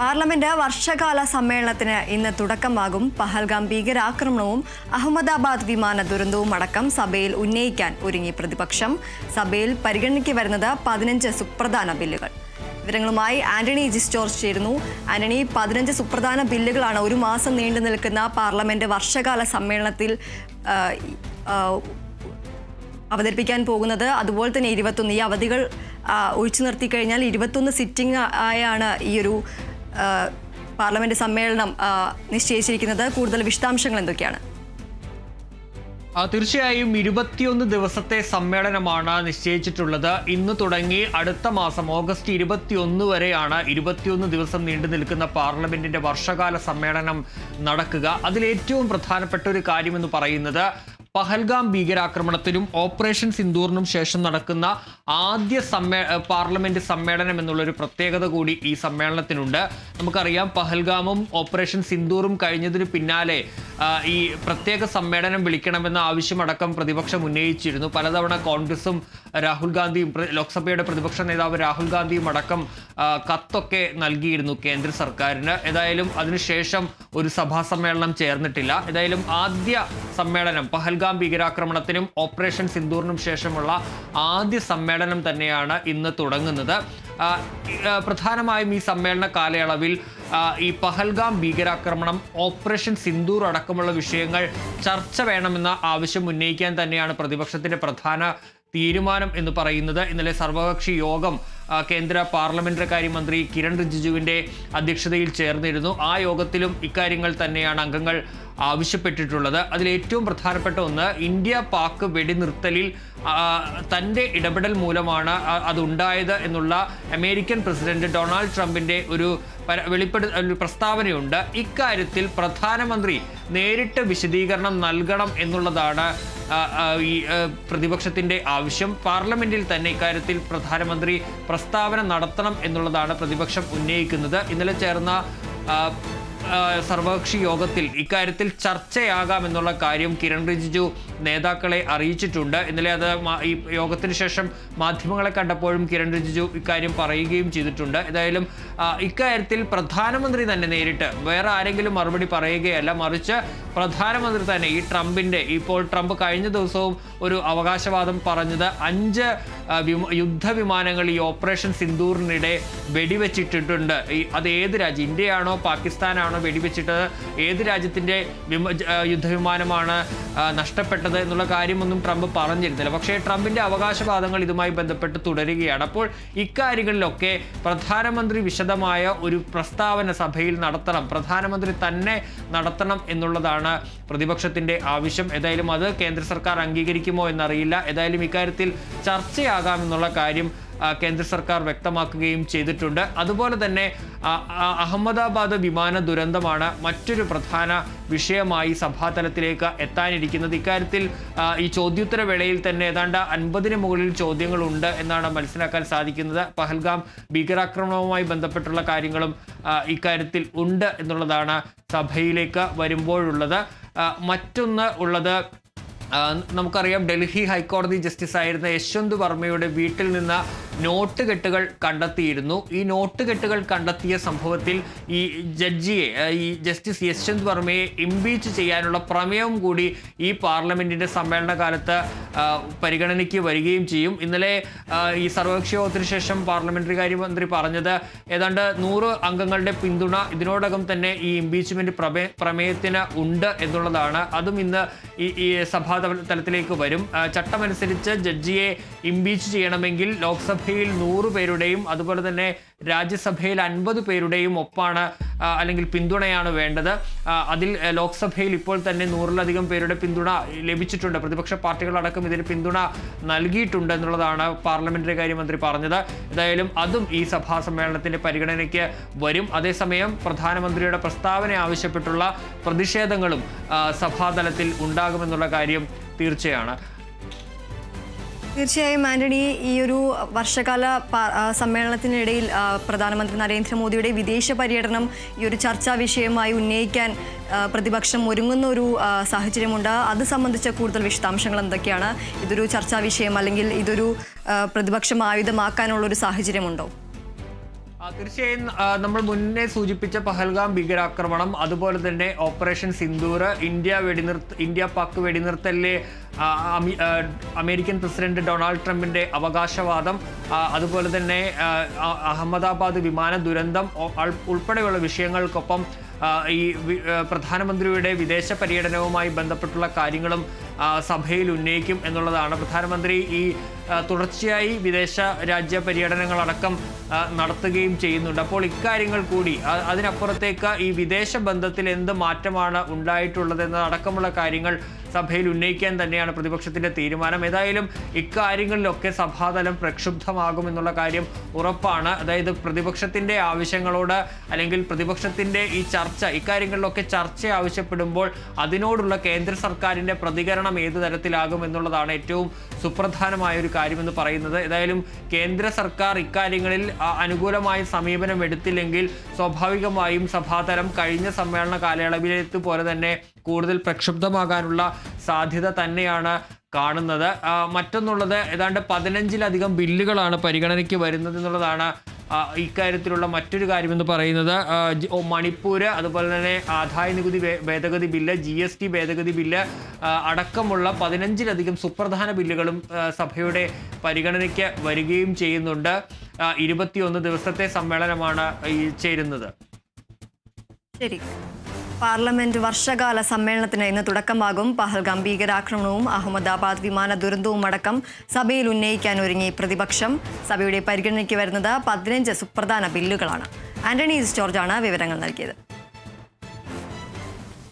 Parliament വർഷകാല സമ്മേളനത്തിന് ഇന്ന് തുടക്കമാകും. പഹൽഗാം ഭീകരാക്രമണവും അഹമ്മദാബാദ് വിമാന ദുരന്തവും അടക്കം സഭയിൽ ഉന്നയിക്കാൻ ഒരുങ്ങി പ്രതിപക്ഷം. സഭയിൽ പരിഗണിക്ക് വരുന്നത് പതിനഞ്ച് സുപ്രധാന ബില്ലുകൾ. വിവരങ്ങളുമായി ആന്റണി ജിസ്റ്റോർജ് ചേരുന്നു. ആന്റണി പതിനഞ്ച് സുപ്രധാന ബില്ലുകളാണ് ഒരു മാസം നീണ്ടു നിൽക്കുന്ന പാർലമെന്റ് വർഷകാല സമ്മേളനത്തിൽ അവതരിപ്പിക്കാൻ പോകുന്നത്. അതുപോലെ തന്നെ ഇരുപത്തൊന്ന് ഈ അവധികൾ ഒഴിച്ചു നിർത്തി കഴിഞ്ഞാൽ ഇരുപത്തൊന്ന് സിറ്റിംഗ് ആയാണ് ഈ ഒരു പാർലമെന്റ് സമ്മേളനം നിശ്ചയിച്ചിരിക്കുന്നത്. കൂടുതൽ വിശദാംശങ്ങൾ എന്തൊക്കെയാണ്? തീർച്ചയായും ഇരുപത്തിയൊന്ന് ദിവസത്തെ സമ്മേളനമാണ് നിശ്ചയിച്ചിട്ടുള്ളത്. ഇന്ന് തുടങ്ങി അടുത്ത മാസം ഓഗസ്റ്റ് ഇരുപത്തിയൊന്ന് വരെയാണ് ഇരുപത്തിയൊന്ന് ദിവസം നീണ്ടു നിൽക്കുന്ന പാർലമെന്റിന്റെ വർഷകാല സമ്മേളനം നടക്കുക. അതിൽ ഏറ്റവും പ്രധാനപ്പെട്ട ഒരു കാര്യമെന്ന് പറയുന്നത് പഹൽഗാം ഭീകരാക്രമണത്തിനും ഓപ്പറേഷൻ സിന്ദൂറിനും ശേഷം നടക്കുന്ന ആദ്യ സമ്മേ പാർലമെന്റ് സമ്മേളനം എന്നുള്ളൊരു പ്രത്യേകത കൂടി ഈ സമ്മേളനത്തിനുണ്ട്. നമുക്കറിയാം പഹൽഗാമും ഓപ്പറേഷൻ സിന്ദൂറും കഴിഞ്ഞതിന് പിന്നാലെ ഈ പ്രത്യേക സമ്മേളനം വിളിക്കണമെന്ന ആവശ്യമടക്കം പ്രതിപക്ഷം ഉന്നയിച്ചിരുന്നു. പലതവണ കോൺഗ്രസും രാഹുൽ ഗാന്ധിയും ലോക്സഭയുടെ പ്രതിപക്ഷ നേതാവ് രാഹുൽ ഗാന്ധിയും അടക്കം കത്തൊക്കെ നൽകിയിരുന്നു കേന്ദ്ര സർക്കാരിന്. ഏതായാലും അതിനുശേഷം ഒരു സഭാ സമ്മേളനം ചേർന്നിട്ടില്ല. ഏതായാലും ആദ്യ സമ്മേളനം പഹൽഗാം ഭീകരാക്രമണത്തിനും ഓപ്പറേഷൻ സിന്ദൂറിനും ശേഷമുള്ള ആദ്യ സമ്മേളനം തന്നെയാണ് ഇന്ന് തുടങ്ങുന്നത്. പ്രധാനമായും ഈ സമ്മേളന കാലയളവിൽ ഈ പഹൽഗാം ഭീകരാക്രമണം ഓപ്പറേഷൻ സിന്ദൂർ അടക്കമുള്ള വിഷയങ്ങൾ ചർച്ച വേണമെന്ന ആവശ്യം ഉന്നയിക്കാൻ തന്നെയാണ് പ്രതിപക്ഷത്തിന്റെ പ്രധാന തീരുമാനം എന്ന് പറയുന്നത്. ഇന്നലെ സർവകക്ഷി യോഗം കേന്ദ്ര പാർലമെന്ററി കാര്യമന്ത്രി കിരൺ റിജിജുവിന്റെ അധ്യക്ഷതയിൽ ചേർന്നിരുന്നു. ആ യോഗത്തിലും ഇക്കാര്യങ്ങൾ തന്നെയാണ് അംഗങ്ങൾ ആവശ്യപ്പെട്ടിട്ടുള്ളത്. അതിൽ ഏറ്റവും പ്രധാനപ്പെട്ട ഒന്ന് ഇന്ത്യ പാക് വെടിനിർത്തലിൽ തന്റെ ഇടപെടൽ മൂലമാണ് അതുണ്ടായത് എന്നുള്ള അമേരിക്കൻ പ്രസിഡന്റ് ഡൊണാൾഡ് ട്രംപിന്റെ ഒരു വെളിപ്പെടു ഒരു പ്രസ്താവനയുണ്ട്. ഇക്കാര്യത്തിൽ പ്രധാനമന്ത്രി നേരിട്ട് വിശദീകരണം നൽകണം എന്നുള്ളതാണ് ഈ പ്രതിപക്ഷത്തിന്റെ ആവശ്യം. പാർലമെന്റിൽ തന്നെ ഇക്കാര്യത്തിൽ പ്രധാനമന്ത്രി പ്രസ്താവന നടത്തണം എന്നുള്ളതാണ് പ്രതിപക്ഷം ഉന്നയിക്കുന്നത്. ഇന്നലെ ചേർന്ന സർവകക്ഷി യോഗത്തിൽ ഇക്കാര്യത്തിൽ ചർച്ചയാകാമെന്നുള്ള കാര്യം കിരൺ റിജിജു നേതാക്കളെ അറിയിച്ചിട്ടുണ്ട്. ഇന്നലെ അത് ഈ യോഗത്തിന് ശേഷം മാധ്യമങ്ങളെ കണ്ടപ്പോഴും കിരൺ റിജിജു ഇക്കാര്യം പറയുകയും ചെയ്തിട്ടുണ്ട്. ഏതായാലും ഇക്കാര്യത്തിൽ പ്രധാനമന്ത്രി തന്നെ നേരിട്ട് വേറെ ആരെങ്കിലും മറുപടി പറയുകയല്ല. മറിച്ച് പ്രധാനമന്ത്രി തന്നെ ഈ ട്രംപിന്റെ ഇപ്പോൾ ട്രംപ് കഴിഞ്ഞ ദിവസവും ഒരു അവകാശവാദം പറഞ്ഞത് അഞ്ച് യുദ്ധവിമാനങ്ങൾ ഈ ഓപ്പറേഷൻ സിന്ദൂറിനിടെ വെടിവെച്ചിട്ടിട്ടുണ്ട്. അത് ഏത് രാജ്യം? ഇന്ത്യയാണോ പാകിസ്ഥാനാണോ വെടിവെച്ചിട്ടത്? ഏത് രാജ്യത്തിന്റെ വിമ യുദ്ധവിമാനമാണ് നഷ്ടപ്പെട്ടത് എന്നുള്ള കാര്യമൊന്നും ട്രംപ് പറഞ്ഞിരുന്നില്ല. പക്ഷേ ട്രംപിന്റെ അവകാശവാദങ്ങൾ ഇതുമായി ബന്ധപ്പെട്ട് തുടരുകയാണ്. അപ്പോൾ ഇക്കാര്യങ്ങളിലൊക്കെ പ്രധാനമന്ത്രി വിശദമായ ഒരു പ്രസ്താവന സഭയിൽ നടത്തണം. പ്രധാനമന്ത്രി തന്നെ നടത്തണം എന്നുള്ളതാണ് പ്രതിപക്ഷത്തിന്റെ ആവശ്യം. ഏതായാലും അത് കേന്ദ്ര സർക്കാർ അംഗീകരിക്കുമോ എന്നറിയില്ല. ഏതായാലും ഇക്കാര്യത്തിൽ ചർച്ചയാകാമെന്നുള്ള കാര്യം കേന്ദ്ര സർക്കാർ വ്യക്തമാക്കുകയും ചെയ്തിട്ടുണ്ട്. അതുപോലെ തന്നെ അഹമ്മദാബാദ് വിമാന ദുരന്തമാണ് മറ്റൊരു പ്രധാന വിഷയമായി സഭാതലത്തിലേക്ക് എത്താനിരിക്കുന്നത്. ഇക്കാര്യത്തിൽ ഈ ചോദ്യോത്തര വേളയിൽ തന്നെ ഏതാണ്ട് അൻപതിന് മുകളിൽ ചോദ്യങ്ങളുണ്ട് എന്നാണ് മനസ്സിലാക്കാൻ സാധിക്കുന്നത്. പഹൽഗാം ഭീകരാക്രമണവുമായി ബന്ധപ്പെട്ടുള്ള കാര്യങ്ങളും ഇക്കാര്യത്തിൽ ഉണ്ട് എന്നുള്ളതാണ് സഭയിലേക്ക് വരുമ്പോഴുള്ളത്. മറ്റൊന്ന് ഉള്ളത് നമുക്കറിയാം ഡൽഹി ഹൈക്കോടതി ജസ്റ്റിസ് ആയിരുന്ന യശ്വന്ത് വർമ്മയുടെ വീട്ടിൽ നിന്ന് നോട്ട് കെട്ടുകൾ കണ്ടെത്തിയിരുന്നു. ഈ നോട്ട് കെട്ടുകൾ കണ്ടെത്തിയ സംഭവത്തിൽ ഈ ജഡ്ജിയെ ഈ ജസ്റ്റിസ് യശ്വന്ത് വർമ്മയെ ഇംപീച്ച് ചെയ്യാനുള്ള പ്രമേയവും കൂടി ഈ പാർലമെന്റിന്റെ സമ്മേളന കാലത്ത് പരിഗണനയ്ക്ക് വരികയും ചെയ്യും. ഇന്നലെ ഈ സർവകക്ഷി യോഗത്തിന് ശേഷം പാർലമെന്ററി കാര്യമന്ത്രി പറഞ്ഞത് ഏതാണ്ട് നൂറ് അംഗങ്ങളുടെ പിന്തുണ ഇതിനോടകം തന്നെ ഈ ഇംപീച്ച്മെന്റ് പ്രമേ പ്രമേയത്തിന് ഉണ്ട് എന്നുള്ളതാണ്. അതും ഇന്ന് ഈ സഭാ തലത്തിലേക്ക് വരും. ചട്ടമനുസരിച്ച് ജഡ്ജിയെ ഇംപീച്ച് ചെയ്യണമെങ്കിൽ ലോക്സഭയിൽ നൂറ് പേരുടെയും അതുപോലെ തന്നെ രാജ്യസഭയിൽ അൻപത് പേരുടെയും ഒപ്പാണ് അല്ലെങ്കിൽ പിന്തുണയാണ് വേണ്ടത്. അതിൽ ലോക്സഭയിൽ ഇപ്പോൾ തന്നെ നൂറിലധികം പേരുടെ പിന്തുണ ലഭിച്ചിട്ടുണ്ട്. പ്രതിപക്ഷ പാർട്ടികളടക്കം ഇതിന് പിന്തുണ നൽകിയിട്ടുണ്ട് എന്നുള്ളതാണ് പാർലമെന്ററി കാര്യമന്ത്രി പറഞ്ഞത്. ഏതായാലും അതും ഈ സഭാ സമ്മേളനത്തിന്റെ പരിഗണനയ്ക്ക് വരും. അതേസമയം പ്രധാനമന്ത്രിയുടെ പ്രസ്താവന ആവശ്യപ്പെട്ടുള്ള പ്രതിഷേധങ്ങളും സഭാതലത്തിൽ ഉണ്ടാകുമെന്നുള്ള കാര്യം തീർച്ചയാണ്. തീർച്ചയായും ആന്റണി ഈ ഒരു വർഷകാല സമ്മേളനത്തിനിടയിൽ പ്രധാനമന്ത്രി നരേന്ദ്രമോദിയുടെ വിദേശ പര്യടനം ഈ ഒരു ചർച്ചാ വിഷയമായി ഉന്നയിക്കാൻ പ്രതിപക്ഷം ഒരുങ്ങുന്ന ഒരു സാഹചര്യമുണ്ട്. അത് സംബന്ധിച്ച കൂടുതൽ വിശദാംശങ്ങൾ എന്തൊക്കെയാണ്? ഇതൊരു ചർച്ചാ വിഷയം അല്ലെങ്കിൽ ഇതൊരു പ്രതിപക്ഷം ആയുധമാക്കാനുള്ള ഒരു സാഹചര്യമുണ്ടോ? തീർച്ചയായും നമ്മൾ മുന്നേ സൂചിപ്പിച്ച പഹൽഗാം ഭീകരാക്രമണം അതുപോലെ തന്നെ ഓപ്പറേഷൻ സിന്ദൂർ ഇന്ത്യ വെടിനിർത്ത ഇന്ത്യ പാക് വെടിനിർത്തലിലെ അമേരിക്കൻ പ്രസിഡന്റ് ഡൊണാൾഡ് ട്രംപിന്റെ അവകാശവാദം അതുപോലെ തന്നെ അഹമ്മദാബാദ് വിമാന ദുരന്തം ഉൾപ്പെടെയുള്ള വിഷയങ്ങൾക്കൊപ്പം ഈ പ്രധാനമന്ത്രിയുടെ വിദേശ പര്യടനവുമായി ബന്ധപ്പെട്ടുള്ള കാര്യങ്ങളും സഭയിൽ ഉന്നയിക്കും എന്നുള്ളതാണ്. പ്രധാനമന്ത്രി ഈ തുടർച്ചയായി വിദേശ രാജ്യ പര്യടനങ്ങളടക്കം നടത്തുകയും ചെയ്യുന്നുണ്ട്. അപ്പോൾ ഇക്കാര്യങ്ങൾ കൂടി അതിനപ്പുറത്തേക്ക് ഈ വിദേശ ബന്ധത്തിൽ എന്ത് മാറ്റമാണ് ഉണ്ടായിട്ടുള്ളത് എന്നതടക്കമുള്ള കാര്യങ്ങൾ സഭയിൽ ഉന്നയിക്കാൻ തന്നെയാണ് പ്രതിപക്ഷത്തിന്റെ തീരുമാനം. ഏതായാലും ഇക്കാര്യങ്ങളിലൊക്കെ സഭാതലം പ്രക്ഷുബ്ധമാകുമെന്നുള്ള കാര്യം ഉറപ്പാണ്. അതായത് പ്രതിപക്ഷത്തിന്റെ ആവശ്യങ്ങളോട് അല്ലെങ്കിൽ പ്രതിപക്ഷത്തിന്റെ ഈ ചർച്ച ഇക്കാര്യങ്ങളിലൊക്കെ ചർച്ച ആവശ്യപ്പെടുമ്പോൾ അതിനോടുള്ള കേന്ദ്ര സർക്കാരിന്റെ പ്രതികരണം ഏത് തരത്തിലാകും എന്നുള്ളതാണ് ഏറ്റവും സുപ്രധാനമായ ഒരു കാര്യമെന്ന് പറയുന്നത്. ഏതായാലും കേന്ദ്ര സർക്കാർ ഇക്കാര്യങ്ങളിൽ അനുകൂലമായ സമീപനം എടുത്തില്ലെങ്കിൽ സ്വാഭാവികമായും സഭാതലം കഴിഞ്ഞ സമ്മേളന കാലയളവിലേത് പോലെ തന്നെ കൂടുതൽ പ്രക്ഷുബ്ധമാകാനുള്ള സാധ്യത തന്നെയാണ് കാണുന്നത്. മറ്റൊന്നുള്ളത് ഏതാണ്ട് പതിനഞ്ചിലധികം ബില്ലുകളാണ് പരിഗണനയ്ക്ക് വരുന്നത് എന്നുള്ളതാണ് ഇക്കാര്യത്തിലുള്ള മറ്റൊരു കാര്യമെന്ന് പറയുന്നത് മണിപ്പൂര് അതുപോലെ തന്നെ ആദായ നികുതി ഭേദഗതി ബില്ല് ജി എസ് ടി ഭേദഗതി ബില്ല് അടക്കമുള്ള പതിനഞ്ചിലധികം സുപ്രധാന ബില്ലുകളും സഭയുടെ പരിഗണനയ്ക്ക് വരികയും ചെയ്യുന്നുണ്ട്. ഇരുപത്തിയൊന്ന് ദിവസത്തെ സമ്മേളനമാണ് ഈ ചേരുന്നത്. ശരി. പാർലമെന്റ് വർഷകാല സമ്മേളനത്തിന് ഇന്ന് തുടക്കമാകും. പഹൽഗാം ഭീകരാക്രമണവും അഹമ്മദാബാദ് വിമാന ദുരന്തവും അടക്കം സഭയിൽ ഉന്നയിക്കാൻ ഒരുങ്ങി പ്രതിപക്ഷം. സഭയുടെ പരിഗണനയ്ക്ക് വരുന്നത് പതിനഞ്ച് സുപ്രധാന ബില്ലുകളാണ്. ആന്റണി ജോർജാണ് വിവരങ്ങൾ നൽകിയത്.